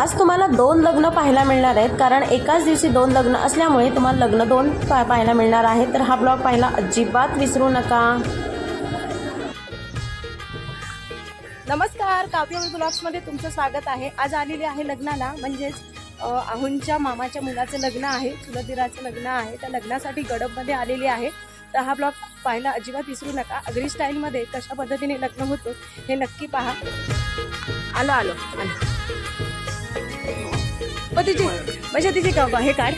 आज तुम्हाला दोन लग्न पाहायला मिळणार आहेत कारण एकाच दिवशी दोन लग्न असल्यामुळे तुम्हाला लग्न दोन पा पाहायला मिळणार आहे. तर हा ब्लॉग पाहायला अजिबात विसरू नका. नमस्कार काव्य ब्लॉग्समध्ये तुमचं स्वागत आहे. आज आलेली आहे लग्नाला म्हणजेच आहुंच्या मामाच्या मुलाचं लग्न आहे चुलदिराचं लग्न आहे. त्या लग्नासाठी गडबमध्ये आलेली आहे. तर हा ब्लॉग पाहायला अजिबात विसरू नका. अग्री स्टाईलमध्ये कशा पद्धतीने लग्न होतं हे नक्की पहा. आलो आलो. आलो. मग तिची म्हणजे तिची का हे काढ.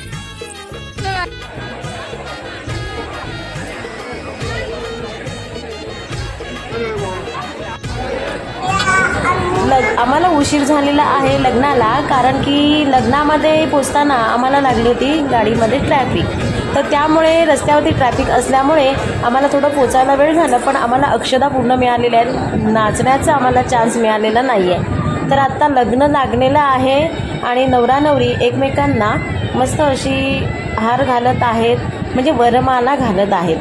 लग आम्हाला उशीर झालेला आहे लग्नाला कारण की लग्नामध्ये पोचताना आम्हाला लागली होती गाडीमध्ये ट्रॅफिक तर त्यामुळे रस्त्यावरती ट्रॅफिक असल्यामुळे आम्हाला थोडं पोचायला वेळ झाला पण आम्हाला अक्षदा पूर्ण मिळालेल्या आहेत. नाचण्याचा आम्हाला चान्स मिळालेला नाही आहे तर आत्ता लग्न लागलेलं आहे आणि नवरा नवरी एकमेकांना मस्त अशी हार घालत आहेत म्हणजे वरमाला घालत आहेत.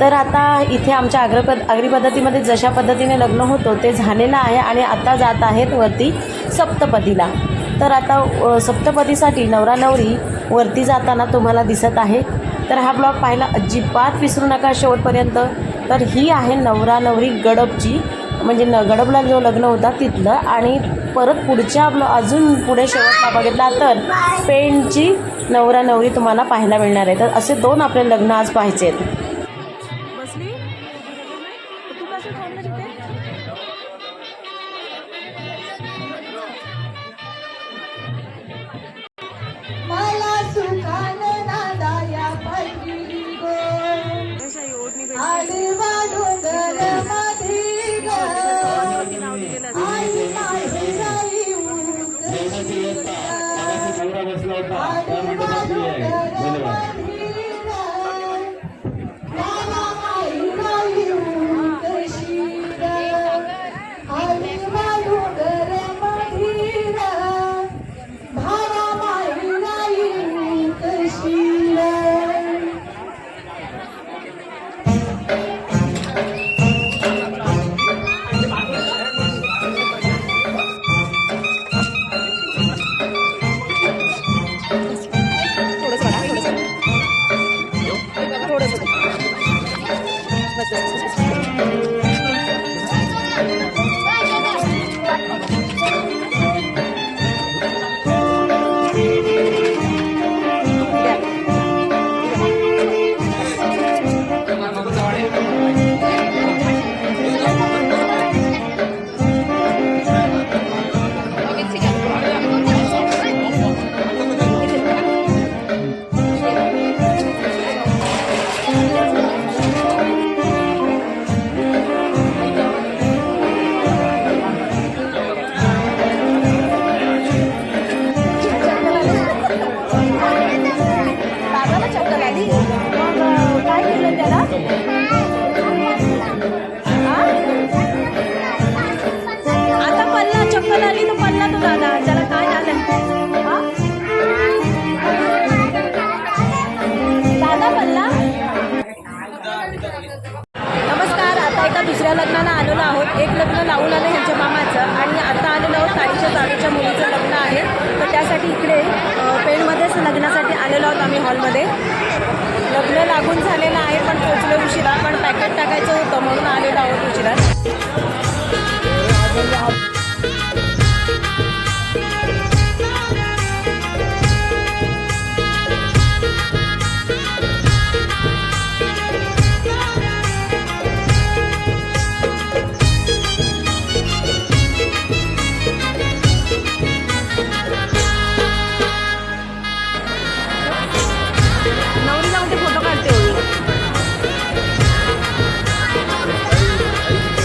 तर आता इथे आमच्या अग्रपद अग्री पद्धतीमध्ये जशा पद्धतीने लग्न होतं ते झालेलं आहे आणि आता जात आहेत वरती सप्तपदीला. तर आता सप्तपदीसाठी नवरा नवरी वरती जाताना तुम्हाला दिसत आहे. तर हा ब्लॉग पाहायला अजिबात विसरू नका शेवटपर्यंत. तर ही आहे नवरा नवरी गडबची म्हणजे न गडबला जो लग्न होता तिथलं आणि परत पुढच्या आपलं अजून पुढे शेवटला बघितला तर पेंटची नवरा नवरी तुम्हाला पाहायला मिळणार आहे. तर असे दोन आपले लग्न आज पाहायचे Thank. त्याला आता पल्ला चक्कर आली तर पल्ला तो दादा त्याला काय झालं दादा पल्ला? नमस्कार आता एका दुसऱ्या लग्नाला आलेलो आहोत. एक लग्न लावून आलं ह्यांच्या मामाचं आणि आता आलेलो आहोत ताईच्या जावेच्या मुलीचं लग्न आहे. तर त्यासाठी इकडे पेणमध्येच लग्नासाठी आलेलो आहोत आम्ही हॉलमध्ये. लग्न लागून झालेलं आहे पण पोचलं उशिरा. पण पॅकेट टाकायचं होतं म्हणून आलेलो आहोत उशिरा.